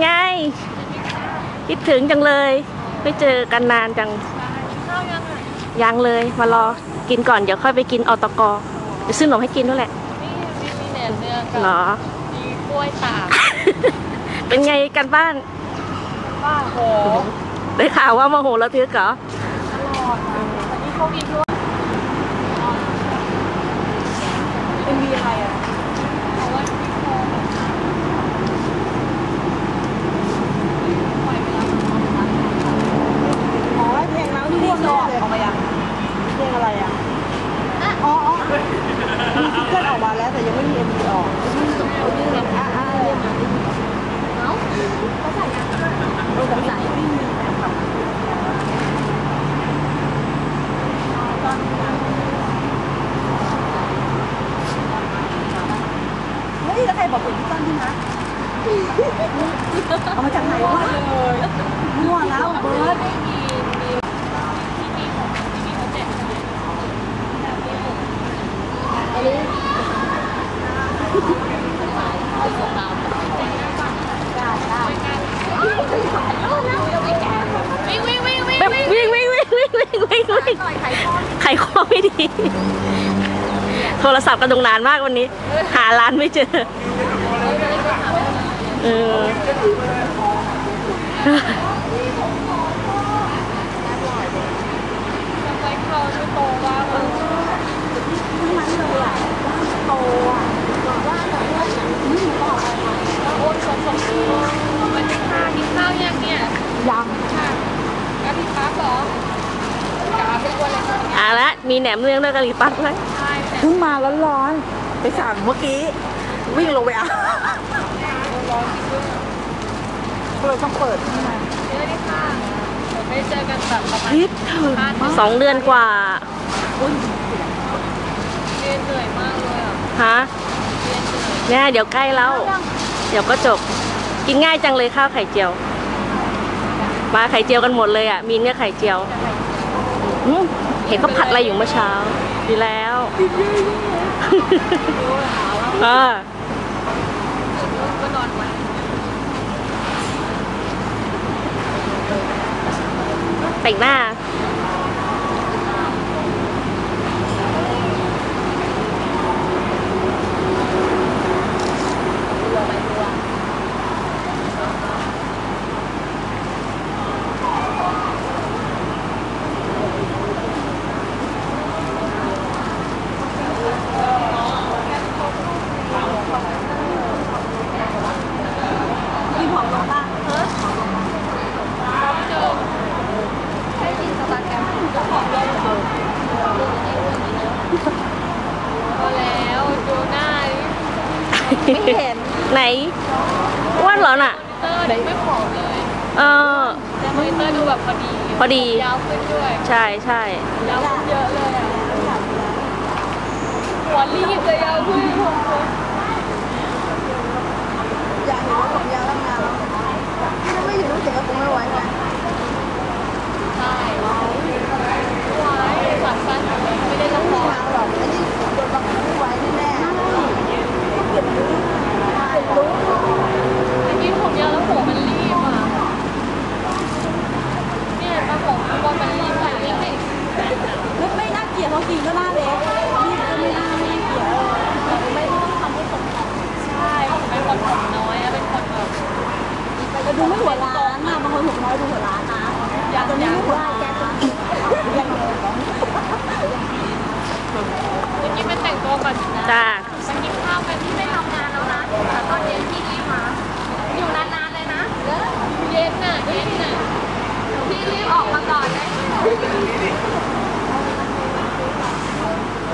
ไง คิดถึงจังเลย ไม่เจอกันนานจังข้าวยังอะยังเลยมารอกินก่อนเดี๋ยวค่อยไปกินอตกเดี๋ยวซื้อขนมให้กินด้วยแหละนี่มีมีแหนมเนืองกัเหรอมีกล้วยตากเป็นไงกันบ้านป้าโหได้ข่าวว่าโมโหระทึกเหรอตลอดนะวันนี้เขากินด้วยเป็นมีอะไรอะเพราะว่าพี่โคปล่อยไปแล้ว อ๋อเพลงน้ำท่วมแน่เลยออก มายังเพลงอะไรอะอ๋ออ๋อมีซิงเกิลออกมาแล้วแต่ยังไม่มีเอ็มวีออกอ่าอ่าเลยมาเอ้าเขาใส่ยังเขาใส่เฮ้ยแล้วใครบอกเป็นพี่ต้นที่นะเอามาจากไหนวะมั่วแล้วเบิร์ด ไม่มีมีที่มีของที่มีเขาแจกเลยแบบนี้ผม อันนี้ เอาสตาร์แจกได้ป่ะ ได้ได้ วิ่งวิ่งวิ่งวิ่งวิ่งวิ่งวิ่งวิ่งวิ่งวิ่งวิ่งหน่อยไข่ทอไขข้อไม่ดี โทรศัพท์กระดงนานมากวันนี้ หาร้านไม่เจอ เออ ทำไมเขาไม่โตบ้างอะ ทั้งนั้นเลยอะโตอะบอกว่าแบบว่านี่บอกอะไร แล้วโอนสมสมมันจะพากินข้าวยังเนี่ย ยัง ค่ะกะทิปั๊บเหรอกะเป็นคนอะไรกันเนี่ย อะละ มีแหนมเนืองด้วยกะหรี่ปั๊บด้วยใช่แต่เพิ่งมาร้อนๆไปสั่งเมื่อกี้ วิ่งลงไปอะร้อนจริงด้วยก็เลยต้องเปิดขึ้นมาเยอะดิค่ะเดี๋ยวไม่ได้เจอกันแบบประมาณคิดถึงมากสองเดือนกว่าเรียนเหนื่อยมากเลยอะฮะเรียนเหนื่อยเนี่ยเดี๋ยวใกล้แล้ว เดี๋ยวก็จบ กินง่ายจังเลยข้าวไข่เจียว มาไข่เจียวกันหมดเลยอะมีเนื้อไข่เจียว อืมเห็นเขาผัดอะไรอยู่เมื่อเช้า ดีแล้วเออแต่งหน้า กินของลงบ้างเออ เจอ ให้กินสตาร์แกรม พอแล้วดูหน้าดิ ไม่เห็น ไหนอ้วนเหรอน่ะเตอร์นี่ไม่ผอมเลยเออ แต่มอนิเตอร์ดูแบบพอดีพอดี ยาวขึ้นด้วยใช่ใช่ยาวขึ้นเยอะเลยอะหัวรีบเลยยาวขึ้น อยากเห็นว่าผมยาวแล้วงานถ้าไม่อยู่รู้สึกว่าคงไม่ไหวไง ใช่ว้ายสันสั้นไม่ได้ละค ไม่ ร ยาวหรอกอันนี้โดนบังคับไม่ไหวแน่ๆเก็บรู้เก็บรู้ เมื่อกี้ผมยาวแล้วหัวมันรีบอะเนี่ยมาผมบอลมันรีบไปเรื่อย ไม่ไม่น่าเกลียดเพราะกินก็น่าเล็กนี่ก็ไม่น่าเกลียดไม่ต้องทำให้ผม ใช่ผมเป็นคนผมน้อยอะเป็นคนแบบ แต่ดูไม่หัวร้านนะบาง คนผมน้อยดูหัวร้านนะอย่างตัวนี้ไม่หัวร้านแกตัวนี้ยังไงเมื่อกี้ไปแต่งตัวก่อนนะจ้าไปกินข้าวกันที่ไม่ทำงานแล้วนะแต่ตอนเย็นพี่รีบมาอยู่นานๆเลยนะเย็นน่ะเย็นน่ะพี่รีบออกมาก่อนเลย